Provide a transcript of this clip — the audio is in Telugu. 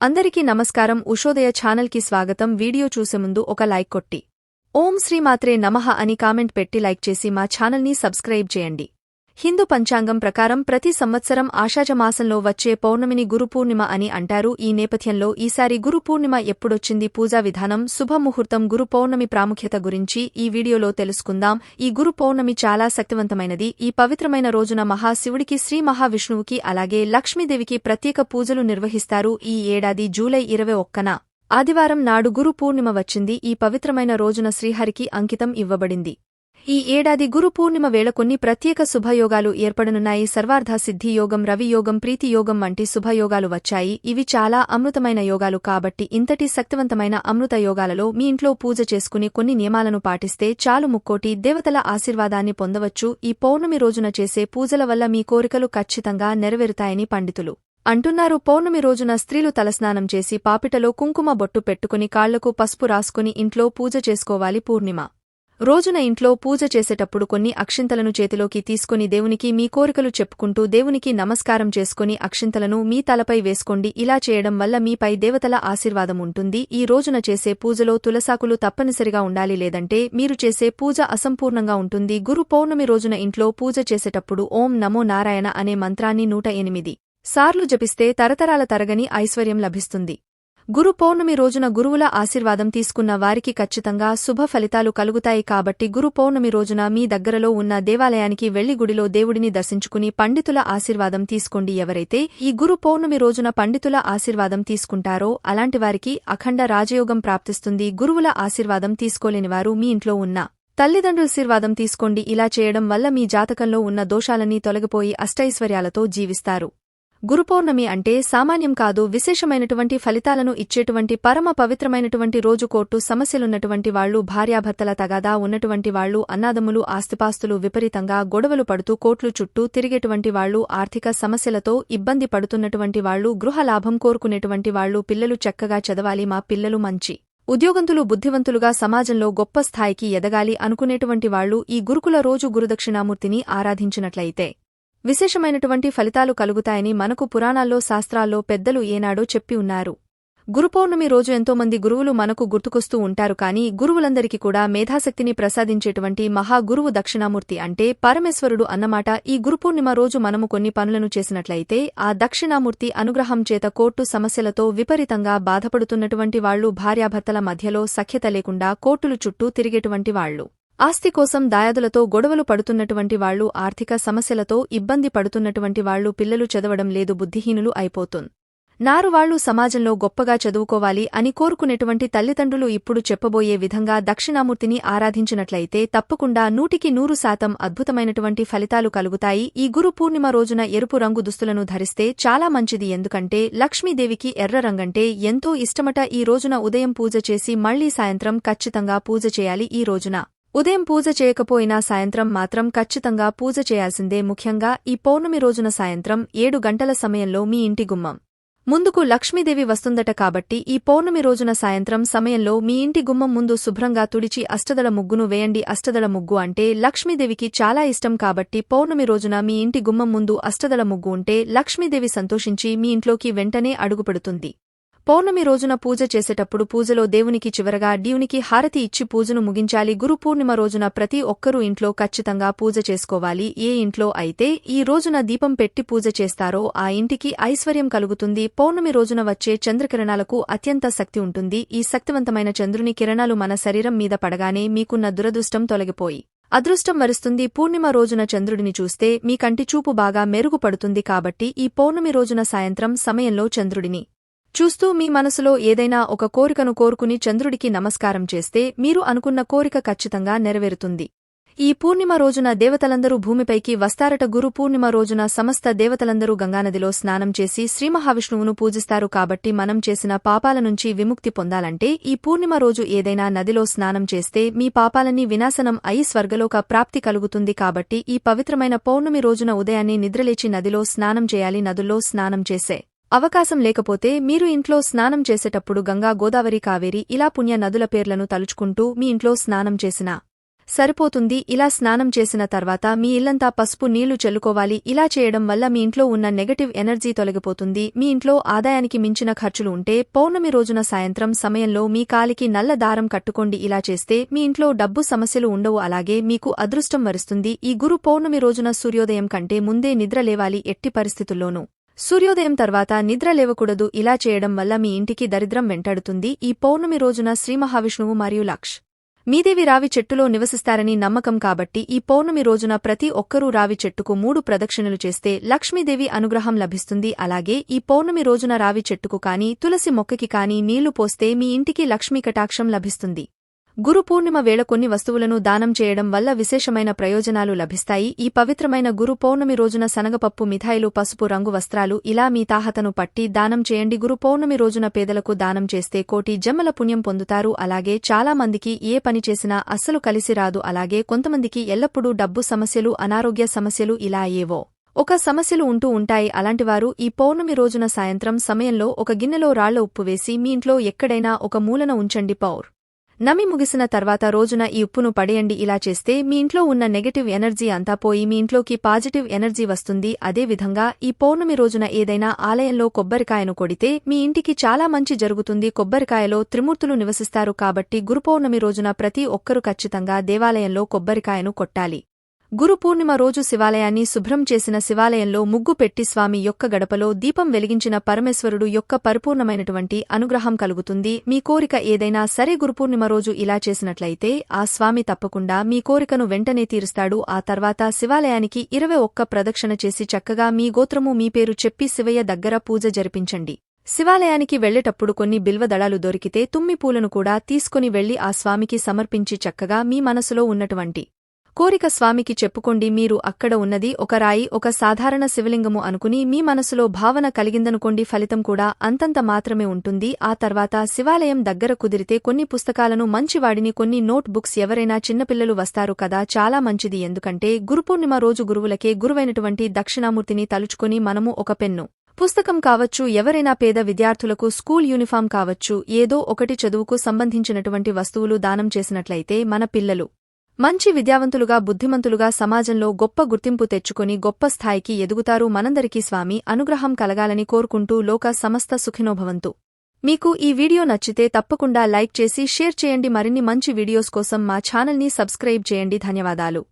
అందరికీ నమస్కారం. ఉషోదయ ఛానల్కి స్వాగతం. వీడియో చూసే ముందు ఒక లైక్ కొట్టి. ఓం శ్రీమాత్రే నమః అని కామెంట్ పెట్టి లైక్ చేసి మా ఛానల్ని సబ్స్క్రైబ్ చేయండి. హిందూ పంచాంగం ప్రకారం ప్రతి సంవత్సరం ఆషాఢమాసంలో వచ్చే పౌర్ణమిని గురుపూర్ణిమ అని అంటారు. ఈ నేపథ్యంలో ఈసారి గురుపూర్ణిమ ఎప్పుడొచ్చింది పూజా విధానం శుభముహూర్తం గురు పౌర్ణమి ప్రాముఖ్యత గురించి ఈ వీడియోలో తెలుసుకుందాం. ఈ గురు పౌర్ణమి చాలా శక్తివంతమైనది. ఈ పవిత్రమైన రోజున మహాశివుడికి శ్రీ మహావిష్ణువుకి అలాగే లక్ష్మీదేవికి ప్రత్యేక పూజలు నిర్వహిస్తారు. ఈ ఏడాది జూలై ఇరవై ఒక్కన ఆదివారం నాడు గురు పూర్ణిమ వచ్చింది. ఈ పవిత్రమైన రోజున శ్రీహరికి అంకితం ఇవ్వబడింది. ఈ ఏడాది గురు పూర్ణిమ వేళ కొన్ని ప్రత్యేక శుభయోగాలు ఏర్పడనున్నాయి. సర్వార్థ సిద్ధి యోగం ప్రీతియోగం ప్రీతి యోగం వంటి శుభయోగాలు వచ్చాయి. ఇవి చాలా అమృతమైన యోగాలు కాబట్టి ఇంతటి శక్తివంతమైన అమృత యోగాలలో మీ ఇంట్లో పూజ చేసుకుని కొన్ని నియమాలను పాటిస్తే చాలు ముక్కోటి దేవతల ఆశీర్వాదాన్ని పొందవచ్చు. ఈ పౌర్ణమి రోజున చేసే పూజల వల్ల మీ కోరికలు ఖచ్చితంగా నెరవేరుతాయని పండితులు అంటున్నారు. పౌర్ణమి రోజున స్త్రీలు తలస్నానం చేసి పాపిటలో కుంకుమ బొట్టు పెట్టుకుని కాళ్ళకు పసుపు రాసుకుని ఇంట్లో పూజ చేసుకోవాలి పూర్ణిమ. రోజున ఇంట్లో పూజ చేసేటప్పుడు కొన్ని అక్షింతలను చేతిలోకి తీసుకుని దేవునికి మీ కోరికలు చెప్పుకుంటూ దేవునికి నమస్కారం చేసుకుని అక్షింతలను మీ తలపై వేసుకోండి. ఇలా చేయడం వల్ల మీపై దేవతల ఆశీర్వాదం ఉంటుంది. ఈ రోజున చేసే పూజలో తులసాకులు తప్పనిసరిగా ఉండాలి లేదంటే మీరు చేసే పూజ అసంపూర్ణంగా ఉంటుంది. గురు పౌర్ణమి రోజున ఇంట్లో పూజ చేసేటప్పుడు ఓం నమో నారాయణ అనే మంత్రాన్ని నూట ఎనిమిది సార్లు జపిస్తే తరతరాల తరగని ఐశ్వర్యం లభిస్తుంది. గురు పౌర్ణమి రోజున గురువుల ఆశీర్వాదం తీసుకున్న వారికి ఖచ్చితంగా శుభ ఫలితాలు కలుగుతాయి కాబట్టి గురు పౌర్ణమి రోజున మీ దగ్గరలో ఉన్న దేవాలయానికి వెళ్ళి గుడిలో దేవుడిని దర్శించుకుని పండితుల ఆశీర్వాదం తీసుకోండి. ఎవరైతే ఈ గురు పౌర్ణమి రోజున పండితుల ఆశీర్వాదం తీసుకుంటారో అలాంటి వారికి అఖండ రాజయోగం ప్రాప్తిస్తుంది. గురువుల ఆశీర్వాదం తీసుకోలేనివారు మీ ఇంట్లో ఉన్న తల్లిదండ్రులశీర్వాదం తీసుకోండి. ఇలా చేయడం వల్ల మీ జాతకంలో ఉన్న దోషాలన్నీ తొలగిపోయి అష్టైశ్వర్యాలతో జీవిస్తారు. గురుపౌర్ణమి అంటే సామాన్యం కాదు విశేషమైనటువంటి ఫలితాలను ఇచ్చేటువంటి పరమ పవిత్రమైనటువంటి రోజు కోర్టు సమస్యలున్నటువంటి వాళ్ళు భార్యాభర్తల తగాదా ఉన్నటువంటి వాళ్ళు అన్నాదములు ఆస్తిపాస్తులు విపరీతంగా గొడవలు పడుతూ కోట్లు చుట్టూ తిరిగేటువంటి వాళ్ళు ఆర్థిక సమస్యలతో ఇబ్బంది పడుతున్నటువంటి వాళ్ళు గృహలాభం కోరుకునేటువంటి వాళ్ళు పిల్లలు చక్కగా చదవాలి మా పిల్లలు మంచి ఉద్యోగంతులు బుద్ధివంతులుగా సమాజంలో గొప్ప స్థాయికి ఎదగాలి అనుకునేటువంటి వాళ్ళు ఈ గురుకుల రోజు గురుదక్షిణామూర్తిని ఆరాధించినట్లయితే. విశేషమైనటువంటి ఫలితాలు కలుగుతాయని మనకు పురాణాల్లో శాస్త్రాల్లో పెద్దలు ఏనాడో చెప్పి ఉన్నారు. గురుపౌర్ణమి రోజు ఎంతోమంది గురువులు మనకు గుర్తుకొస్తూ ఉంటారు కానీ గురువులందరికీ కూడా మేధాశక్తిని ప్రసాదించేటువంటి మహా గురువు దక్షిణామూర్తి అంటే పరమేశ్వరుడు అన్నమాట. ఈ గురుపూర్ణిమ రోజు మనము కొన్ని పనులను చేసినట్లయితే ఆ దక్షిణామూర్తి అనుగ్రహం చేత కోర్టు సమస్యలతో విపరీతంగా బాధపడుతున్నటువంటి వాళ్ళు భార్యాభర్తల మధ్యలో సఖ్యత లేకుండా కోర్టులు చుట్టూ తిరిగేటువంటి వాళ్ళు ఆస్తి కోసం దాయాదులతో గొడవలు పడుతున్నటువంటి వాళ్ళు ఆర్థిక సమస్యలతో ఇబ్బంది పడుతున్నటువంటి వాళ్ళు పిల్లలు చదవడం లేదు బుద్ధిహీనులు అయిపోతున్ నారువాళ్ళు సమాజంలో గొప్పగా చదువుకోవాలి అని కోరుకునేటువంటి తల్లిదండ్రులు ఇప్పుడు చెప్పబోయే విధంగా దక్షిణామూర్తిని ఆరాధించినట్లయితే తప్పకుండా నూటికి నూరు శాతం అద్భుతమైనటువంటి ఫలితాలు కలుగుతాయి. ఈ గురు పూర్ణిమ రోజున ఎరుపు రంగు దుస్తులను ధరిస్తే చాలా మంచిది ఎందుకంటే లక్ష్మీదేవికి ఎర్ర రంగంటే ఎంతో ఇష్టమట. ఈ రోజున ఉదయం పూజ చేసి మళ్ళీ సాయంత్రం ఖచ్చితంగా పూజ చేయాలి ఈ రోజున. ఉదయం పూజ చేయకపోయినా సాయంత్రం మాత్రం ఖచ్చితంగా పూజ చేయాల్సిందే. ముఖ్యంగా ఈ పౌర్ణమి రోజున సాయంత్రం ఏడు గంటల సమయంలో మీ ఇంటి గుమ్మం. ముందుకు లక్ష్మీదేవి వస్తుందట కాబట్టి ఈ పౌర్ణమి రోజున సాయంత్రం సమయంలో మీ ఇంటి గుమ్మం ముందు శుభ్రంగా తుడిచి అష్టదళ ముగ్గును వేయండి. అష్టదళ ముగ్గు అంటే లక్ష్మీదేవికి చాలా ఇష్టం కాబట్టి పౌర్ణమి రోజున మీ ఇంటి గుమ్మం ముందు అష్టదళ ముగ్గు ఉంటే లక్ష్మీదేవి సంతోషించి మీ ఇంట్లోకి వెంటనే అడుగుపెడుతుంది. పౌర్ణమి రోజున పూజ చేసేటప్పుడు పూజలో దేవునికి చివరగా డ్యూనికి హారతి ఇచ్చి పూజను ముగించాలి. గురు పూర్ణిమ రోజున ప్రతి ఒక్కరూ ఇంట్లో ఖచ్చితంగా పూజ చేసుకోవాలి. ఏ ఇంట్లో అయితే ఈ రోజున దీపం పెట్టి పూజ చేస్తారో ఆ ఇంటికి ఐశ్వర్యం కలుగుతుంది. పౌర్ణమి రోజున వచ్చే చంద్రకిరణాలకు అత్యంత శక్తి ఉంటుంది. ఈ శక్తివంతమైన చంద్రుని కిరణాలు మన శరీరం మీద పడగానే మీకున్న దురదృష్టం తొలగిపోయి అదృష్టం వరుస్తుంది. పూర్ణిమ రోజున చంద్రుడిని చూస్తే మీ కంటి చూపు బాగా మెరుగుపడుతుంది కాబట్టి ఈ పౌర్ణమి రోజున సాయంత్రం సమయంలో చంద్రుడిని చూస్తూ మీ మనసులో ఏదైనా ఒక కోరికను కోరుకుని చంద్రుడికి నమస్కారం చేస్తే మీరు అనుకున్న కోరిక ఖచ్చితంగా నెరవేరుతుంది. ఈ పూర్ణిమ రోజున దేవతలందరూ భూమిపైకి వస్తారట. గురు పూర్ణిమ రోజున సమస్త దేవతలందరూ గంగానదిలో స్నానం చేసి శ్రీమహావిష్ణువును పూజిస్తారు కాబట్టి మనం చేసిన పాపాల నుంచి విముక్తి పొందాలంటే ఈ పూర్ణిమ రోజు ఏదైనా నదిలో స్నానం చేస్తే మీ పాపాలన్నీ వినాశనం అయి స్వర్గలోక ప్రాప్తి కలుగుతుంది కాబట్టి ఈ పవిత్రమైన పౌర్ణమి రోజున ఉదయాన్నే నిద్రలేచి నదిలో స్నానం చేయాలి. నదుల్లో స్నానం చేసే అవకాశం లేకపోతే మీరు ఇంట్లో స్నానం చేసేటప్పుడు గంగా గోదావరి కావేరి ఇలా పుణ్య నదుల పేర్లను తలుచుకుంటూ మీ ఇంట్లో స్నానం చేసినా సరిపోతుంది. ఇలా స్నానం చేసిన తర్వాత మీ ఇల్లంతా పసుపు నీళ్ళు చల్లుకోవాలి. ఇలా చేయడం వల్ల మీ ఇంట్లో ఉన్న నెగటివ్ ఎనర్జీ తొలగిపోతుంది. మీ ఇంట్లో ఆదాయానికి మించిన ఖర్చులు ఉంటే పౌర్ణమి రోజున సాయంత్రం సమయంలో మీ కాలికి నల్ల దారం కట్టుకోండి. ఇలా చేస్తే మీ ఇంట్లో డబ్బు సమస్యలు ఉండవు. అలాగే మీకు అదృష్టం వరుస్తుంది. ఈ గురు పౌర్ణమి రోజున సూర్యోదయం కంటే ముందే నిద్ర లేవాలి. ఎట్టి పరిస్థితుల్లోనూ. సూర్యోదయం తర్వాత నిద్ర లేవకూడదు ఇలా చేయడం వల్ల మీ ఇంటికి దరిద్రం వెంటాడుతుంది. ఈ పౌర్ణమి రోజున శ్రీ మహావిష్ణువు మరియు లక్ష్ మీదేవి రావి చెట్టులో నివసిస్తారని నమ్మకం కాబట్టి ఈ పౌర్ణమి రోజున ప్రతి ఒక్కరూ రావి చెట్టుకు మూడు ప్రదక్షిణలు చేస్తే లక్ష్మీదేవి అనుగ్రహం లభిస్తుంది. అలాగే ఈ పౌర్ణమి రోజున రావి చెట్టుకు కాని తులసి మొక్కకి కాని నీళ్ళు పోస్తే మీ ఇంటికి లక్ష్మీ కటాక్షం లభిస్తుంది. గురు పూర్ణిమ వేళ కొన్ని వస్తువులను దానం చేయడం వల్ల విశేషమైన ప్రయోజనాలు లభిస్తాయి. ఈ పవిత్రమైన గురు పౌర్ణమి రోజున శనగపప్పు మిఠాయిలు పసుపు రంగు వస్త్రాలు ఇలా మీ తాహతను పట్టి దానం చేయండి. గురు పౌర్ణమి రోజున పేదలకు దానం చేస్తే కోటి జమ్మల పుణ్యం పొందుతారు. అలాగే చాలా మందికి ఏ పని చేసినా అస్సలు కలిసి రాదు. అలాగే కొంతమందికి ఎల్లప్పుడూ డబ్బు సమస్యలు అనారోగ్య సమస్యలు ఇలా ఏవో ఒక సమస్యలు ఉంటూ ఉంటాయి. అలాంటివారు ఈ పౌర్ణమి రోజున సాయంత్రం సమయంలో ఒక గిన్నెలో రాళ్ళ ఉప్పు వేసి మీ ఇంట్లో ఎక్కడైనా ఒక మూలన ఉంచండి పౌర్. నమి ముగిసిన తర్వాత రోజున ఈ ఉప్పును పడేయండి. ఇలా చేస్తే మీ ఇంట్లో ఉన్న నెగటివ్ ఎనర్జీ అంతా పోయి మీ ఇంట్లోకి పాజిటివ్ ఎనర్జీ వస్తుంది. అదే విధంగా ఈ పౌర్ణమి రోజున ఏదైనా ఆలయంలో కొబ్బరికాయను కొడితే మీ ఇంటికి చాలా మంచి జరుగుతుంది. కొబ్బరికాయలో త్రిమూర్తులు నివసిస్తారు కాబట్టి గురుపౌర్ణమి రోజున ప్రతి ఒక్కరూ ఖచ్చితంగా దేవాలయంలో కొబ్బరికాయను కొట్టాలి. గురు పూర్ణిమ రోజు శివాలయాన్ని శుభ్రం చేసిన శివాలయంలో ముగ్గు పెట్టి స్వామి యొక్క గడపలో దీపం వెలిగించిన పరమేశ్వరుడు యొక్క పరిపూర్ణమైనటువంటి అనుగ్రహం కలుగుతుంది. మీ కోరిక ఏదైనా సరే గురుపూర్ణిమ రోజు ఇలా చేసినట్లయితే ఆ స్వామి తప్పకుండా మీ కోరికను వెంటనే తీరుస్తాడు. ఆ తర్వాత శివాలయానికి ఇరవై ఒక్క ప్రదక్షిణ చేసి చక్కగా మీ గోత్రము మీ పేరు చెప్పి శివయ్య దగ్గర పూజ జరిపించండి. శివాలయానికి వెళ్ళేటప్పుడు కొన్ని బిల్వదళాలు దొరికితే తుమ్మి పూలను కూడా తీసుకుని వెళ్ళి ఆ స్వామికి సమర్పించి చక్కగా మీ మనసులో ఉన్నటువంటి కోరిక స్వామికి చెప్పుకోండి మీరు అక్కడ ఉన్నది ఒక రాయి ఒక సాధారణ శివలింగము అనుకుని మీ మనసులో భావన కలిగిందనుకోండి ఫలితం కూడా అంతంత మాత్రమే ఉంటుంది. ఆ తర్వాత శివాలయం దగ్గర కుదిరితే కొన్ని పుస్తకాలను మంచివాడిని కొన్ని నోట్ బుక్స్ ఎవరైనా చిన్నపిల్లలు వస్తారు కదా చాలా మంచిది. ఎందుకంటే గురుపూర్ణిమ రోజు గురువులకే గురువైనటువంటి దక్షిణామూర్తిని తలుచుకుని మనము ఒక పెన్ను. పుస్తకం కావచ్చు ఎవరైనా పేద విద్యార్థులకు స్కూల్ యూనిఫామ్ కావచ్చు ఏదో ఒకటి చదువుకు సంబంధించినటువంటి వస్తువులు దానం చేసినట్లయితే మన పిల్లలు మంచి విద్యావంతులుగా బుద్ధిమంతులుగా సమాజంలో గొప్ప గుర్తింపు తెచ్చుకుని గొప్ప స్థాయికి ఎదుగుతారు మనందరికీ స్వామి. అనుగ్రహం కలగాలని కోరుకుంటూ లోక సమస్త సుఖినోభవంతు. మీకు ఈ వీడియో నచ్చితే తప్పకుండా లైక్ చేసి షేర్ చేయండి. మరిన్ని మంచి వీడియోస్ కోసం మా ఛానల్ని సబ్స్క్రైబ్ చేయండి. ధన్యవాదాలు.